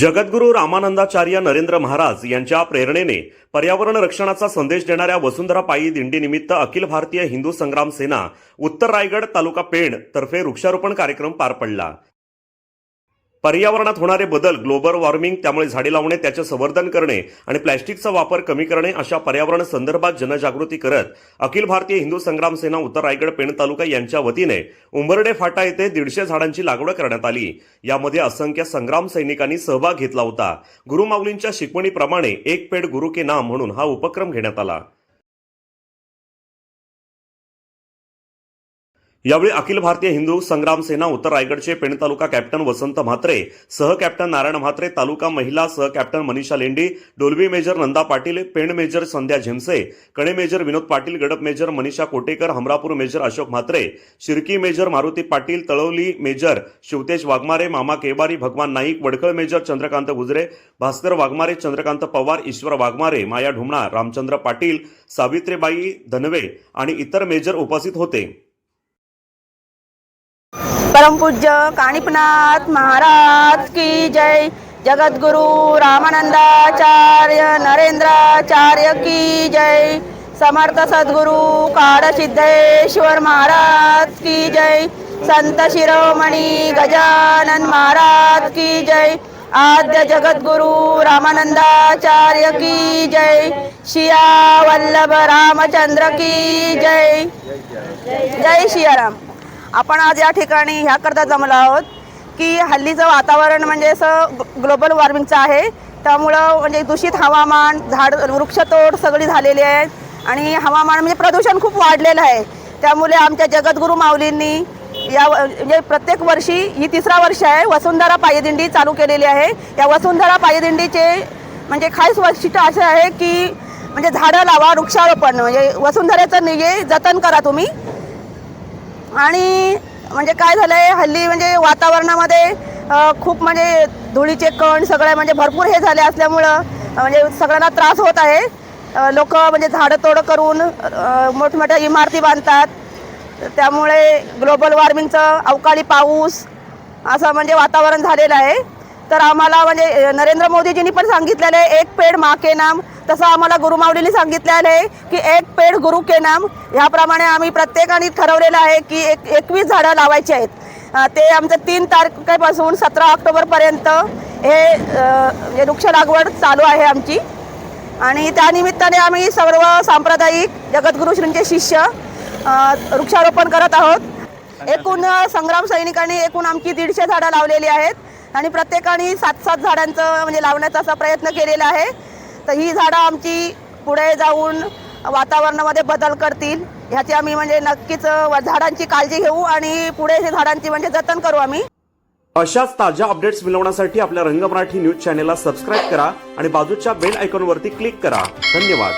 जगद्गुरू रामानंदाचार्य नरेंद्र महाराज यांच्या प्रेरणेने पर्यावरण रक्षणाचा संदेश देणाऱ्या वसुंधरा पायी दिंडीनिमित्त अखिल भारतीय हिंदू संग्राम सेना उत्तर रायगड तालुका पेण तर्फे वृक्षारोपण कार्यक्रम पार पडला. पर्यावरणात होणारे बदल ग्लोबल वॉर्मिंग त्यामुळे झाडे लावणे त्याचे संवर्धन करणे आणि प्लॅस्टिकचा वापर कमी करणे अशा पर्यावरण संदर्भात जनजागृती करत अखिल भारतीय हिंदू संग्राम सेना उत्तर रायगड पेण तालुका यांच्या वतीने उंबरडे फाटा येथे दीडशे झाडांची लागवड करण्यात आली. यामध्ये असंख्य संग्राम सैनिकांनी सहभाग घेतला होता. गुरुमाऊलींच्या शिकवणीप्रमाणे एक पेड गुरु के नाम म्हणून हा उपक्रम घेण्यात आला. यावेळी अखिल भारतीय हिंदू संग्राम सेना उत्तर रायगडचे पेण तालुका कॅप्टन वसंत म्हात्रे सह कॅप्टन नारायण म्हात्रे तालुका महिला सह captain Manisha Lendi Dolvi major Nanda Patil Pen major Sandhya Zemse Kane major Vinod Patil Gadap major Manisha Kotekar Hamrapur major Ashok Mhatre Shirki major Maruti Patil Talvali major Shivtesh Waghmare मामा केबारी भगवान Naik Wadkhal major Chandrakant गुजरे भास्कर वाघमारे चंद्रकांत पवार ईश्वर वाघमारे माया ढुमणा रामचंद्र पाटील सावित्रीबाई धनवे आणि इतर major उपस्थित होते. परमपूज्य काणिपनाथ महाराज की जय। जगद्गुरु रामानंदाचार्य नरेंद्राचार्य की जय। समर्थ सद्गुरु काळसिद्धेश्वर महाराज की जय। संत शिरोमणी गजानन महाराज की जय। आद्य जगद्गुरु रामानंदाचार्य की जय। शिया वल्लभ रामचंद्र की जय। जय शियाराम आपण आज या ठिकाणी ह्याकरता जमलो आहोत की हल्लीचं वातावरण म्हणजे असं ग्लोबल वॉर्मिंगचं आहे. त्यामुळं म्हणजे दूषित हवामान झाड वृक्षतोड सगळी झालेली आहे आणि हवामान म्हणजे प्रदूषण खूप वाढलेलं आहे. त्यामुळे आमच्या जगद्गुरू माऊलींनी या व- म्हणजे प्रत्येक वर्षी ही तिसरा वर्ष आहे वसुंधरा पायदिंडी चालू केलेली आहे. या वसुंधरा पायदिंडीचे म्हणजे खास वैशिष्ट्य असं आहे की म्हणजे झाडं लावा वृक्षारोपण म्हणजे वसुंधऱ्याचं निये जतन करा तुम्ही. आणि म्हणजे काय झालं आहे हल्ली म्हणजे वातावरणामध्ये खूप म्हणजे धुळीचे कण सगळे म्हणजे भरपूर हे झाले असल्यामुळं म्हणजे सगळ्यांना त्रास होत आहे. लोक म्हणजे झाडं तोड करून मोठमोठ्या इमारती बांधतात. त्यामुळे ग्लोबल वॉर्मिंगचं अवकाळी पाऊस असं म्हणजे वातावरण झालेलं आहे. तर आम्हाला म्हणजे नरेंद्र मोदीजींनी पण सांगितलेलं आहे एक पेड मा के नाम तसं आम्हाला गुरुमावलीने सांगितलेलं आहे की एक पेड गुरु के नाम. ह्याप्रमाणे आम्ही प्रत्येकाने ठरवलेलं आहे की एक एकवीस झाडं लावायची आहेत. ते आमचं तीन तारखेपासून सतरा ऑक्टोबरपर्यंत हे वृक्ष लागवड चालू आहे आमची. आणि त्यानिमित्ताने आम्ही सर्व सांप्रदायिक जगद्गुरू श्रींचे शिष्य वृक्षारोपण करत आहोत. एकूण संग्राम सैनिकांनी एकूण आमची दीडशे झाडं लावलेली आहेत. आणि प्रत्येकाने सात सात झाडांचं म्हणजे लावण्याचा असा प्रयत्न केलेला आहे. तर ही झाडं आमची पुढे जाऊन वातावरणामध्ये बदल करतील. ह्याची आम्ही म्हणजे नक्कीच झाडांची काळजी घेऊ आणि पुढे हे झाडांची म्हणजे जतन करू आम्ही. अशाच ताज्या अपडेट्स मिळवण्यासाठी आपल्या रंग मराठी न्यूज चॅनेलला सबस्क्राईब करा आणि बाजूच्या बेल आयकॉनवरती क्लिक करा. धन्यवाद.